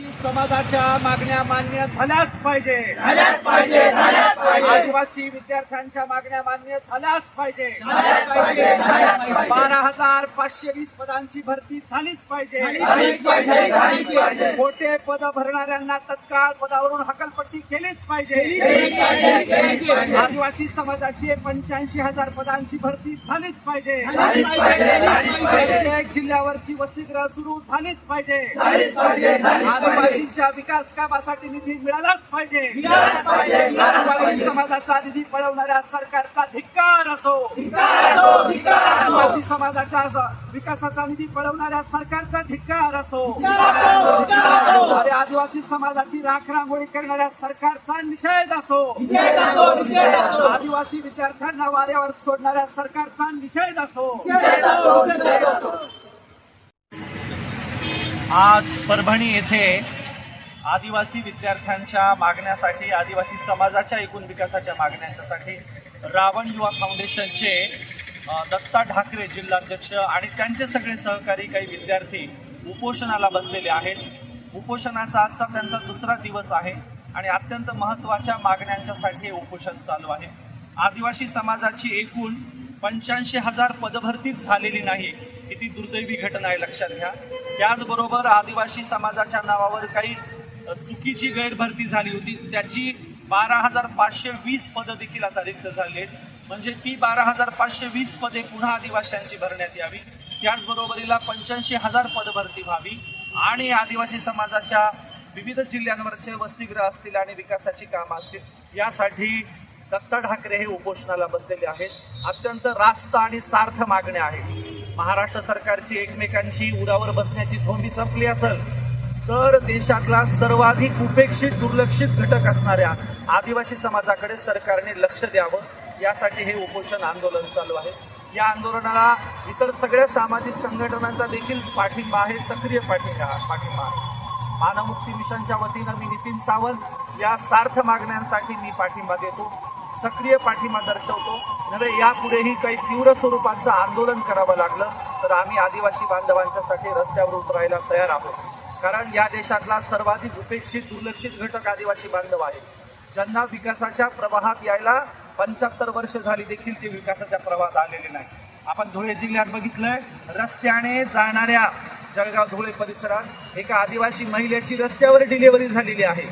समाजाच्या मागण्या मान्य झाल्याच पाहिजे. झाल्याच पाहिजे झाल्याच पाहिजे. आदिवासी विद्यार्थ्यांच्या मागण्या मान्य झाल्याच पाहिजे. झाल्याच पाहिजे झाल्याच पाहिजे. बारा हजार पाचशे वीस पदांची भरती झालीच पाहिजे. झालीच पाहिजे झालीच पाहिजे. मोठे पद भरणाऱ्यांना तत्काळ पदावरून हकलपट्टी केलीच पाहिजे. केलीच पाहिजे केलीच पाहिजे. आदिवासी समाजाची पंच्याऐंशी हजार पदांची भरती झालीच पाहिजे. झालीच पाहिजे झालीच पाहिजे. प्रत्येक जिल्ह्यावरची वसतिगृह सुरू झालीच पाहिजे. झालीच पाहिजे झालीच पाहिजे. आदिवासींच्या विकास कामासाठी निधी मिळालाच पाहिजे. समाजाचा निधी पळवणाऱ्या सरकारचा धिक्कार असो. आदिवासी समाजाच्या विकासाचा निधी पळवणाऱ्या सरकारचा धिक्कार असो. अरे आदिवासी समाजाची राख रांगोळी करणाऱ्या सरकारचा निषेध असो. आदिवासी विद्यार्थ्यांना वाऱ्यावर सोडणाऱ्या सरकारचा निषेध असो. आज परभणी येथे आदिवासी विद्यार्थ्यांच्या मागण्यासाठी आदिवासी समाजाच्या एकूण विकासाच्या मागण्यांच्यासाठी रावण युवा फाउंडेशनचे दत्ता ढाकरे जिल्हाध्यक्ष आणि त्यांचे सगळे सहकारी काही विद्यार्थी उपोषणाला बसलेले आहेत. उपोषणाचा आजचा त्यांचा दुसरा दिवस आहे आणि अत्यंत महत्त्वाच्या मागण्यांच्यासाठी हे उपोषण चालू आहे. आदिवासी समाजाची एकूण पंच्याऐंशी हजार पदभरतीच झालेली नाही किती दुर्दैवी घटना आहे लक्षात घ्या. त्याचबरोबर आदिवासी समाजाच्या नावावर काही चुकीची गैरभरती झाली होती. त्याची बारा हजार पाचशे वीस पदं देखील आता रिक्त झाली आहेत. म्हणजे ती बारा हजार पाचशे वीस पदे पुन्हा आदिवासींची भरण्यात यावी. त्याचबरोबरीला पंच्याऐंशी हजार पदभरती व्हावी. आणि आदिवासी समाजाच्या विविध जिल्ह्यांवरचे वसतिगृह असतील आणि विकासाची कामं असतील यासाठी दत्ता ठाकरे हे उपोषणाला बसलेले आहेत. अत्यंत रास्त आणि सार्थ मागण्या आहेत. महाराष्ट्र सरकारची एकमेकांची उरावर बसण्याची झोंबी संपली असेल तर देशातला सर्वाधिक उपेक्षित दुर्लक्षित घटक असणाऱ्या आदिवासी समाजाकडे सरकारने लक्ष द्यावं. यासाठी हे उपोषण आंदोलन चालू आहे. या आंदोलनाला इतर सगळ्या सामाजिक संघटनांचा देखील पाठिंबा आहे सक्रिय पाठिंबा पाठिंबा आहे. मानवमुक्ती मिशनच्या वतीनं मी नितीन सावंत या सार्थ मागण्यांसाठी मी पाठिंबा देतो. सक्रिय पाठिंबा दर्शवतो. नव्हे यापुढेही काही तीव्र स्वरूपाचं आंदोलन करावं लागलं तर आम्ही आदिवासी बांधवांच्यासाठी रस्त्यावर उतरायला तयार आहोत. कारण या देशातला सर्वाधिक उपेक्षित दुर्लक्षित घटक आदिवासी बांधव आहे ज्यांना विकासाच्या प्रवाहात यायला पंच्याहत्तर वर्ष झाली देखील ते विकासाच्या प्रवाहात आलेले नाही आपण धुळे जिल्ह्यात बघितलंय रस्त्याने जाणाऱ्या जळगाव धुळे परिसरात एका आदिवासी महिलेची रस्त्यावर डिलिव्हरी झालेली आहे.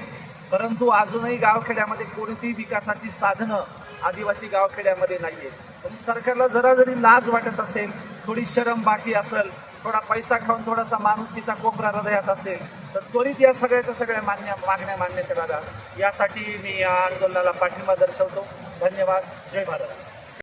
परंतु अजूनही गावखेड्यामध्ये कोणतीही विकासाची साधनं आदिवासी गावखेड्यामध्ये नाहीये. पण सरकारला जरा जरी लाज वाटत असेल थोडी शरम बाकी असेल थोडा पैसा खाऊन थोडासा माणुसकीचा कोपरा हृदयात असेल तर त्वरित या सगळ्याच्या सगळ्या मान्य मागण्या मान्य कराव्या यासाठी मी या आंदोलनाला पाठिंबा दर्शवतो. धन्यवाद. जय भारत.